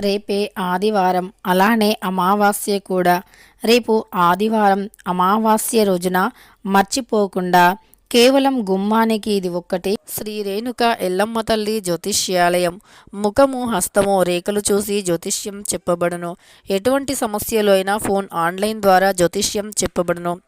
రేపే ఆదివారం. అలానే అమావాస్య కూడా. రేపు ఆదివారం అమావాస్య రోజున మర్చిపోకుండా కేవలం గుమ్మానికి ఇది ఒక్కటి. శ్రీ రేణుక ఎల్లమ్మ తల్లి జ్యోతిష్యాలయం. ముఖము హస్తము రేఖలు చూసి జ్యోతిష్యం చెప్పబడును. ఎటువంటి సమస్యలు అయినా ఫోన్ ఆన్లైన్ ద్వారా జ్యోతిష్యం చెప్పబడును.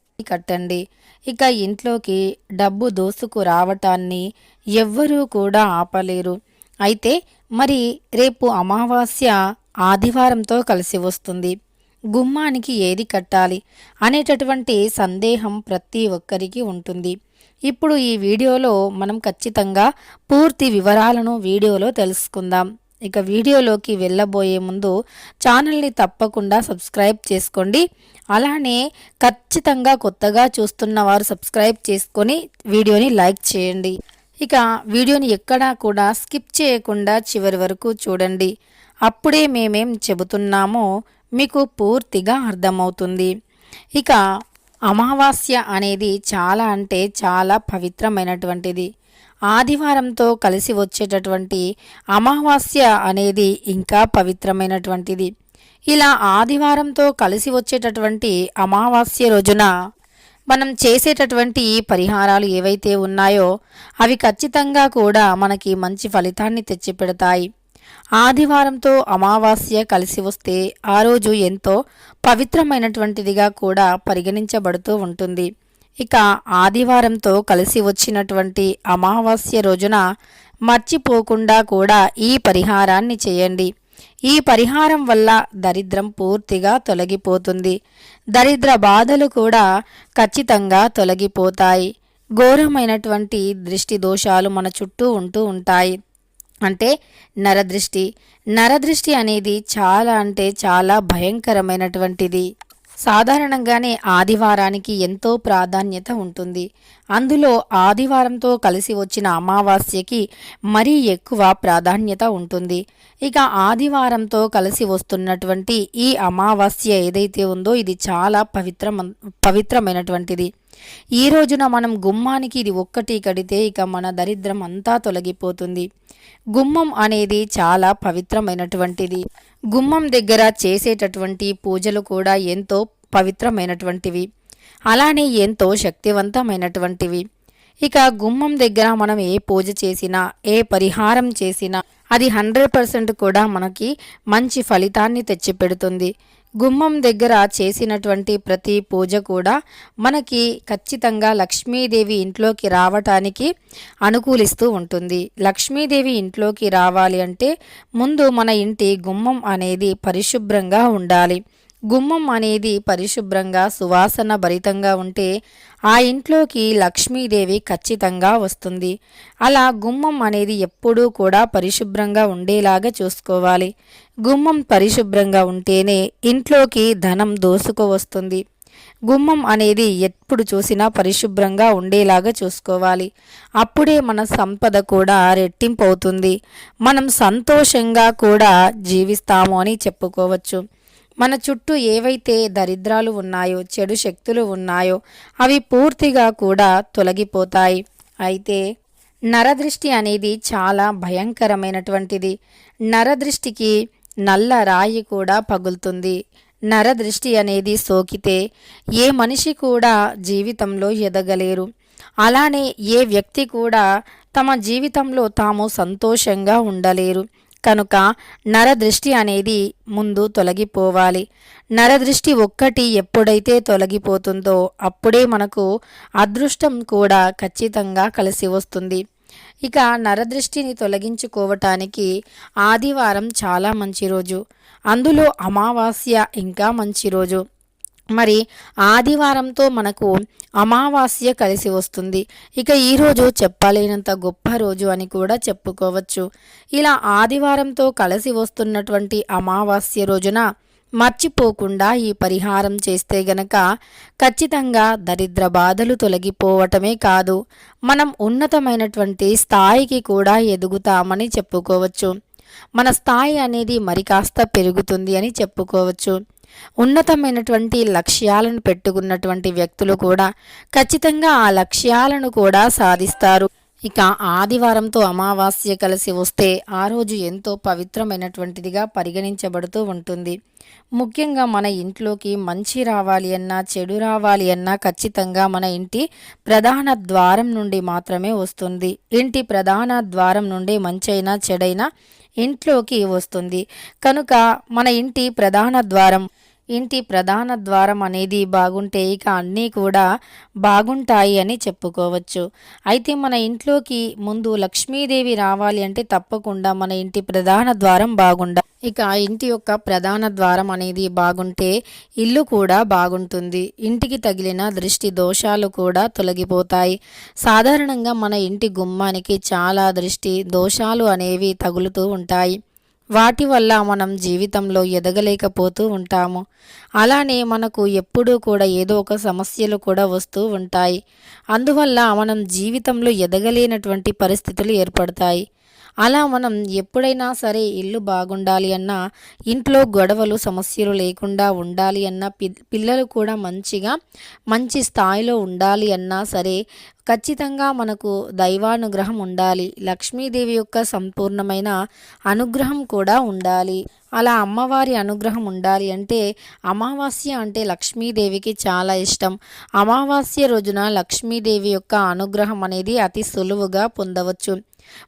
కట్టండి. ఇక ఇంట్లోకి డబ్బు దోసుకు రావటాన్ని ఎవ్వరూ కూడా ఆపలేరు. అయితే మరి రేపు అమావాస్య ఆదివారంతో కలిసి వస్తుంది. గుమ్మానికి ఏది కట్టాలి అనేటటువంటి సందేహం ప్రతి ఒక్కరికి ఉంటుంది. ఇప్పుడు ఈ వీడియోలో మనం ఖచ్చితంగా పూర్తి వివరాలను వీడియోలో తెలుసుకుందాం. ఇక వీడియోలోకి వెళ్ళబోయే ముందు ఛానల్ని తప్పకుండా సబ్స్క్రైబ్ చేసుకోండి. అలానే ఖచ్చితంగా కొత్తగా చూస్తున్న వారు సబ్స్క్రైబ్ చేసుకొని వీడియోని లైక్ చేయండి. ఇక వీడియోని ఎక్కడా కూడా స్కిప్ చేయకుండా చివరి వరకు చూడండి. అప్పుడే మేమేం చెబుతున్నామో మీకు పూర్తిగా అర్థమవుతుంది. ఇక అమావాస్య అనేది చాలా అంటే చాలా పవిత్రమైనటువంటిది. ఆదివారంతో కలిసి వచ్చేటటువంటి అమావాస్య అనేది ఇంకా పవిత్రమైనటువంటిది. ఇలా ఆదివారంతో కలిసి వచ్చేటటువంటి అమావాస్య రోజున మనం చేసేటటువంటి పరిహారాలు ఏవైతే ఉన్నాయో అవి ఖచ్చితంగా కూడా మనకి మంచి ఫలితాన్ని తెచ్చిపెడతాయి. ఆదివారంతో అమావాస్య కలిసి వస్తే ఆ రోజు ఎంతో పవిత్రమైనటువంటిదిగా కూడా పరిగణించబడుతూ ఉంటుంది. ఇక ఆదివారంతో కలిసి వచ్చినటువంటి అమావాస్య రోజున మర్చిపోకుండా కూడా ఈ పరిహారాన్ని చేయండి. ఈ పరిహారం వల్ల దరిద్రం పూర్తిగా తొలగిపోతుంది. దరిద్ర బాధలు కూడా ఖచ్చితంగా తొలగిపోతాయి. ఘోరమైనటువంటి దృష్టి దోషాలు మన చుట్టూ ఉంటూ ఉంటాయి. అంటే నరదృష్టి. నరదృష్టి అనేది చాలా అంటే చాలా భయంకరమైనటువంటిది. సాధారణంగానే ఆదివారానికి ఎంతో ప్రాధాన్యత ఉంటుంది. అందులో ఆదివారంతో కలిసి వచ్చిన అమావాస్యకి మరీ ఎక్కువ ప్రాధాన్యత ఉంటుంది. ఇక ఆదివారంతో కలిసి వస్తున్నటువంటి ఈ అమావాస్య ఏదైతే ఉందో ఇది చాలా పవిత్ర పవిత్రమైనటువంటిది. ఈ రోజున మనం గుమ్మానికి ఇది ఒక్కటి కడితే ఇక మన దరిద్రం అంతా తొలగిపోతుంది. గుమ్మం అనేది చాలా పవిత్రమైనటువంటిది. గుమ్మం దగ్గర చేసేటటువంటి పూజలు కూడా ఎంతో పవిత్రమైనటువంటివి. అలానే ఎంతో శక్తివంతమైనటువంటివి. ఇక గుమ్మం దగ్గర మనం ఏ పూజ చేసినా ఏ పరిహారం చేసినా అది హండ్రెడ్ పర్సెంట్ కూడా మనకి మంచి ఫలితాన్ని తెచ్చిపెడుతుంది. గుమ్మం దగ్గర చేసినటువంటి ప్రతి పూజ కూడా మనకి ఖచ్చితంగా లక్ష్మీదేవి ఇంట్లోకి రావటానికి అనుకూలిస్తూ ఉంటుంది. లక్ష్మీదేవి ఇంట్లోకి రావాలి అంటే ముందు మన ఇంటి గుమ్మం అనేది పరిశుభ్రంగా ఉండాలి. గుమ్మం అనేది పరిశుభ్రంగా సువాసన భరితంగా ఉంటే ఆ ఇంట్లోకి లక్ష్మీదేవి ఖచ్చితంగా వస్తుంది. అలా గుమ్మం అనేది ఎప్పుడూ కూడా పరిశుభ్రంగా ఉండేలాగా చూసుకోవాలి. గుమ్మం పరిశుభ్రంగా ఉంటేనే ఇంట్లోకి ధనం దోసుకు వస్తుంది. గుమ్మం అనేది ఎప్పుడు చూసినా పరిశుభ్రంగా ఉండేలాగా చూసుకోవాలి. అప్పుడే మన సంపద కూడా రెట్టింపు అవుతుంది. మనం సంతోషంగా కూడా జీవిస్తాము అని చెప్పుకోవచ్చు. మన చుట్టూ ఏవైతే దరిద్రాలు ఉన్నాయో చెడు శక్తులు ఉన్నాయో అవి పూర్తిగా కూడా తొలగిపోతాయి. అయితే నరదృష్టి అనేది చాలా భయంకరమైనటువంటిది. నరదృష్టికి నల్ల రాయి కూడా పగులుతుంది. నరదృష్టి అనేది సోకితే ఏ మనిషి కూడా జీవితంలో ఎదగలేరు. అలానే ఏ వ్యక్తి కూడా తమ జీవితంలో తాము సంతోషంగా ఉండలేరు. కనుక నరదృష్టి అనేది ముందు తొలగిపోవాలి. నరదృష్టి ఒక్కటి ఎప్పుడైతే తొలగిపోతుందో అప్పుడే మనకు అదృష్టం కూడా ఖచ్చితంగా కలిసి వస్తుంది. ఇక నరదృష్టిని తొలగించుకోవటానికి ఆదివారం చాలా మంచి రోజు. అందులో అమావాస్య ఇంకా మంచి రోజు. మరి ఆదివారంతో మనకు అమావాస్య కలిసి వస్తుంది. ఇక ఈరోజు చెప్పలేనంత గొప్ప రోజు అని కూడా చెప్పుకోవచ్చు. ఇలా ఆదివారంతో కలిసి వస్తున్నటువంటి అమావాస్య రోజున మర్చిపోకుండా ఈ పరిహారం చేస్తే గనక ఖచ్చితంగా దరిద్ర బాధలు తొలగిపోవటమే కాదు మనం ఉన్నతమైనటువంటి స్థాయికి కూడా ఎదుగుతామని చెప్పుకోవచ్చు. మన స్థాయి అనేది మరి కాస్త పెరుగుతుంది అని చెప్పుకోవచ్చు. ఉన్నతమైనటువంటి లక్ష్యాలను పెట్టుకున్నటువంటి వ్యక్తులు కూడా ఖచ్చితంగా ఆ లక్ష్యాలను కూడా సాధిస్తారు. ఇక ఆదివారంతో అమావాస్య కలిసి వస్తే ఆ రోజు ఎంతో పవిత్రమైనటువంటిదిగా పరిగణించబడుతూ ఉంటుంది. ముఖ్యంగా మన ఇంట్లోకి మంచి రావాలి అన్నా చెడు రావాలి అన్నా ఖచ్చితంగా మన ఇంటి ప్రధాన ద్వారం నుండి మాత్రమే వస్తుంది. ఇంటి ప్రధాన ద్వారం నుండి మంచైనా చెడైనా ఇంట్లోకి వస్తుంది. కనుక మన ఇంటి ప్రధాన ద్వారం ఇంటి ప్రధాన ద్వారం అనేది బాగుంటే ఇక అన్నీ కూడా బాగుంటాయి అని చెప్పుకోవచ్చు. అయితే మన ఇంట్లోకి ముందు లక్ష్మీదేవి రావాలి అంటే తప్పకుండా మన ఇంటి ప్రధాన ద్వారం బాగుండ ఇక ఇంటి యొక్క ప్రధాన ద్వారం అనేది బాగుంటే ఇల్లు కూడా బాగుంటుంది. ఇంటికి తగిలిన దృష్టి దోషాలు కూడా తొలగిపోతాయి. సాధారణంగా మన ఇంటి గుమ్మానికి చాలా దృష్టి దోషాలు అనేవి తగులుతూ ఉంటాయి. వాటి వల్ల మనం జీవితంలో ఎదగలేకపోతూ ఉంటాము. అలానే మనకు ఎప్పుడూ కూడా ఏదో ఒక సమస్యలు కూడా వస్తూ ఉంటాయి. అందువల్ల మనం జీవితంలో ఎదగలేనటువంటి పరిస్థితులు ఏర్పడతాయి. అలా మనం ఎప్పుడైనా సరే ఇల్లు బాగుండాలి అన్నా ఇంట్లో గొడవలు సమస్యలు లేకుండా ఉండాలి అన్నా పిల్లలు కూడా మంచిగా మంచి స్థాయిలో ఉండాలి అన్నా సరే ఖచ్చితంగా మనకు దైవానుగ్రహం ఉండాలి. లక్ష్మీదేవి యొక్క సంపూర్ణమైన అనుగ్రహం కూడా ఉండాలి. అలా అమ్మవారి అనుగ్రహం ఉండాలి అంటే అమావాస్య అంటే లక్ష్మీదేవికి చాలా ఇష్టం. అమావాస్య రోజున లక్ష్మీదేవి యొక్క అనుగ్రహం అనేది అతి సులువుగా పొందవచ్చు.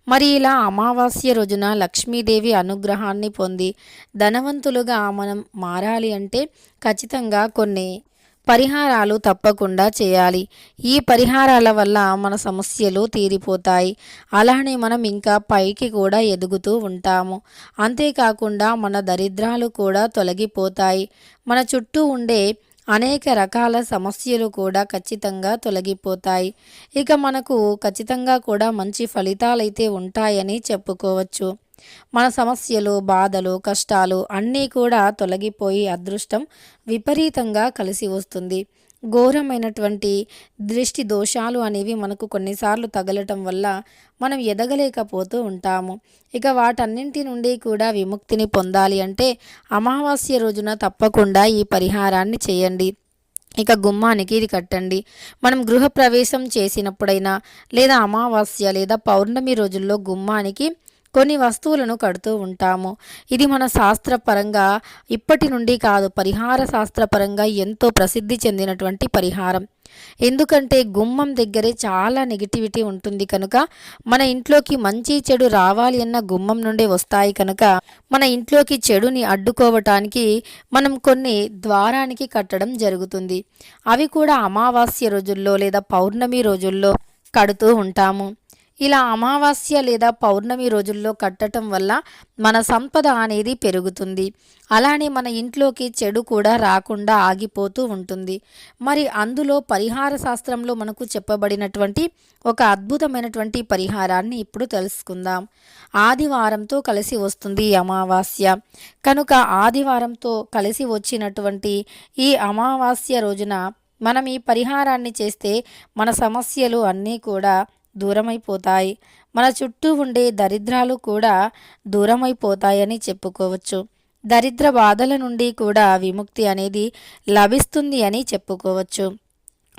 మరి ఇలా అమావాస్య రోజున లక్ష్మీదేవి అనుగ్రహాన్ని పొంది ధనవంతులుగా మనం మారాలి అంటే ఖచ్చితంగా కొన్ని పరిహారాలు తప్పకుండా చేయాలి. ఈ పరిహారాల వల్ల మన సమస్యలు తీరిపోతాయి. అలానే మనం ఇంకా పైకి కూడా ఎదుగుతూ ఉంటాము. అంతేకాకుండా మన దరిద్రాలు కూడా తొలగిపోతాయి. మన చుట్టూ ఉండే అనేక రకాల సమస్యలు కూడా ఖచ్చితంగా తొలగిపోతాయి. ఇక మనకు ఖచ్చితంగా కూడా మంచి ఫలితాలైతే ఉంటాయని చెప్పుకోవచ్చు. మన సమస్యలు బాధలు కష్టాలు అన్నీ కూడా తొలగిపోయి అదృష్టం విపరీతంగా కలిసి వస్తుంది. ఘోరమైనటువంటి దృష్టి దోషాలు అనేవి మనకు కొన్నిసార్లు తగలటం వల్ల మనం ఎదగలేకపోతూ ఉంటాము. ఇక వాటన్నింటి నుండి కూడా విముక్తిని పొందాలి అంటే అమావాస్య రోజున తప్పకుండా ఈ పరిహారాన్ని చేయండి. ఇక గుమ్మానికి ఇది కట్టండి. మనం గృహప్రవేశం చేసినప్పుడైనా లేదా అమావాస్య లేదా పౌర్ణమి రోజుల్లో గుమ్మానికి కొన్ని వస్తువులను కడుతూ ఉంటాము. ఇది మన శాస్త్రపరంగా ఇప్పటి నుండి కాదు పరిహార శాస్త్రపరంగా ఎంతో ప్రసిద్ధి చెందినటువంటి పరిహారం. ఎందుకంటే గుమ్మం దగ్గరే చాలా నెగిటివిటీ ఉంటుంది కనుక మన ఇంట్లోకి మంచి చెడు రావాలి అన్న గుమ్మం నుండి వస్తాయి కనుక మన ఇంట్లోకి చెడుని అడ్డుకోవటానికి మనం కొన్ని ద్వారానికి కట్టడం జరుగుతుంది. అవి కూడా అమావాస్య రోజుల్లో లేదా పౌర్ణమి రోజుల్లో కడుతూ ఉంటాము. ఇలా అమావాస్య లేదా పౌర్ణమి రోజుల్లో కట్టడం వల్ల మన సంపద అనేది పెరుగుతుంది. అలానే మన ఇంట్లోకి చెడు కూడా రాకుండా ఆగిపోతూ ఉంటుంది. మరి అందులో పరిహార శాస్త్రంలో మనకు చెప్పబడినటువంటి ఒక అద్భుతమైనటువంటి పరిహారాన్ని ఇప్పుడు తెలుసుకుందాం. ఆదివారంతో కలిసి వస్తుంది అమావాస్య. కనుక ఆదివారంతో కలిసి వచ్చినటువంటి ఈ అమావాస్య రోజున మనం ఈ పరిహారాన్ని చేస్తే మన సమస్యలు అన్నీ కూడా దూరమైపోతాయి. మన చుట్టూ ఉండే దరిద్రాలు కూడా దూరమైపోతాయని చెప్పుకోవచ్చు. దరిద్ర బాధల నుండి కూడా విముక్తి అనేది లభిస్తుంది అని చెప్పుకోవచ్చు.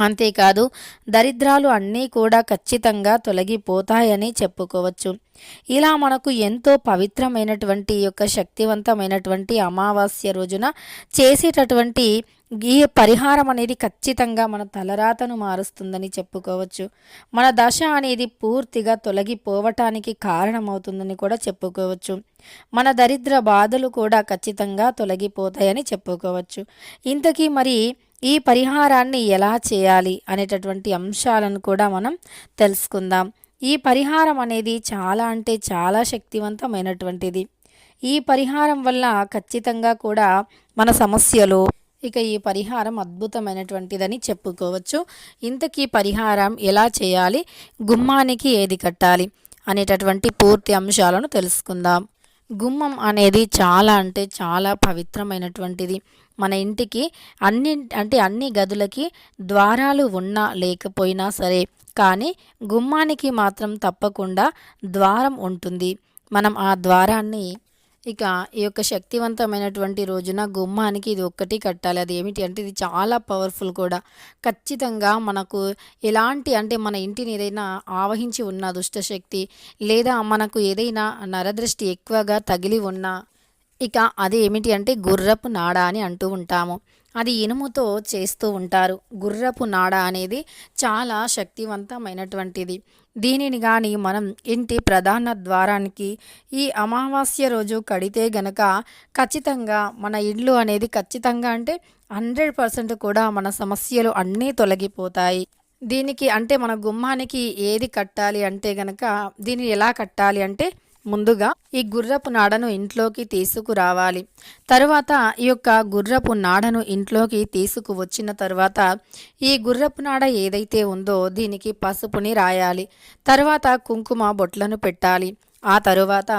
అంతేకాదు దరిద్రాలు అన్నీ కూడా ఖచ్చితంగా తొలగిపోతాయని చెప్పుకోవచ్చు. ఇలా మనకు ఎంతో పవిత్రమైనటువంటి యొక్క శక్తివంతమైనటువంటి అమావాస్య రోజున చేసేటటువంటి ఈ పరిహారం అనేది ఖచ్చితంగా మన తలరాతను మారుస్తుందని చెప్పుకోవచ్చు. మన దశ అనేది పూర్తిగా తొలగిపోవటానికి కారణమవుతుందని కూడా చెప్పుకోవచ్చు. మన దరిద్ర బాధలు కూడా ఖచ్చితంగా తొలగిపోతాయని చెప్పుకోవచ్చు. ఇంతకీ మరి ఈ పరిహారాన్ని ఎలా చేయాలి అనేటటువంటి అంశాలను కూడా మనం తెలుసుకుందాం. ఈ పరిహారం అనేది చాలా అంటే చాలా శక్తివంతమైనటువంటిది. ఈ పరిహారం వల్ల ఖచ్చితంగా కూడా మన సమస్యలు ఇక ఈ పరిహారం అద్భుతమైనటువంటిదని చెప్పుకోవచ్చు. ఇంతకీ పరిహారం ఎలా చేయాలి గుమ్మానికి ఏది కట్టాలి అనేటటువంటి పూర్తి అంశాలను తెలుసుకుందాం. గుమ్మం అనేది చాలా అంటే చాలా పవిత్రమైనటువంటిది. మన ఇంటికి అన్ని అంటే అన్ని గదులకి ద్వారాలు ఉన్నా లేకపోయినా సరే కానీ గుమ్మానికి మాత్రం తప్పకుండా ద్వారం ఉంటుంది. మనం ఆ ద్వారాన్ని ఇక ఈ యొక్క శక్తివంతమైనటువంటి రోజున గుమ్మానికి ఇది ఒక్కటి కట్టాలి. అది ఏమిటి అంటే ఇది చాలా పవర్ఫుల్ కూడా. ఖచ్చితంగా మనకు ఎలాంటి అంటే మన ఇంటిని ఏదైనా ఆవహించి ఉన్న దుష్టశక్తి లేదా మనకు ఏదైనా నరదృష్టి ఎక్కువగా తగిలి ఉన్నా ఇక అది ఏమిటి అంటే గుర్రపు నాడ అని అంటూ ఉంటాము. అది ఇనుముతో చేస్తూ ఉంటారు. గుర్రపు నాడ అనేది చాలా శక్తివంతమైనటువంటిది. దీనిని కానీ మనం ఇంటి ప్రధాన ద్వారానికి ఈ అమావాస్య రోజు కడితే గనక ఖచ్చితంగా మన ఇల్లు అనేది ఖచ్చితంగా అంటే హండ్రెడ్ పర్సెంట్ కూడా మన సమస్యలు అన్నీ తొలగిపోతాయి. దీనికి అంటే మన గుమ్మానికి ఏది కట్టాలి అంటే గనక దీన్ని ఎలా కట్టాలి అంటే ముందుగా ఈ గుర్రపు నాడను ఇంట్లోకి తీసుకురావాలి. తరువాత ఈ యొక్క గుర్రపు నాడను ఇంట్లోకి తీసుకువచ్చిన తర్వాత ఈ గుర్రపు నాడ ఏదైతే ఉందో దీనికి పసుపుని రాయాలి. తర్వాత కుంకుమ బొట్లను పెట్టాలి. ఆ తరువాత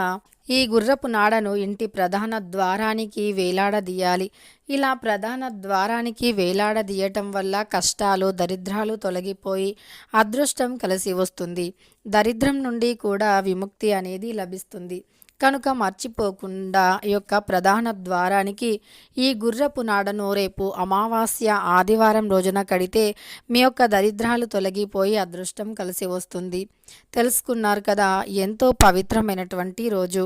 ఈ గుర్రపు నాడను ఇంటి ప్రధాన ద్వారానికి వేలాడదీయాలి. ఇలా ప్రధాన ద్వారానికి వేలాడదీయటం వల్ల కష్టాలు దరిద్రాలు తొలగిపోయి అదృష్టం కలిసి వస్తుంది. దరిద్రం నుండి కూడా విముక్తి అనేది లభిస్తుంది. కనుక మర్చిపోకుండా ఈ యొక్క ప్రధాన ద్వారానికి ఈ గుర్రపు నాడను రేపు అమావాస్య ఆదివారం రోజున కడితే మీ యొక్క దరిద్రాలు తొలగిపోయి అదృష్టం కలిసి వస్తుంది. తెలుసుకున్నారు కదా ఎంతో పవిత్రమైనటువంటి రోజు.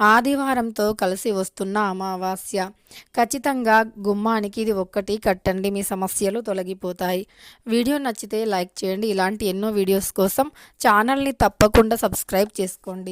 ఆదివారంతో కలిసి వస్తున్న అమావాస్య. ఖచ్చితంగా గుమ్మానికి ఇది ఒక్కటి కట్టండి మీ సమస్యలు తొలగిపోతాయి. వీడియో నచ్చితే లైక్ చేయండి. ఇలాంటి ఎన్నో వీడియోస్ కోసం ఛానల్ని తప్పకుండా సబ్స్క్రైబ్ చేసుకోండి.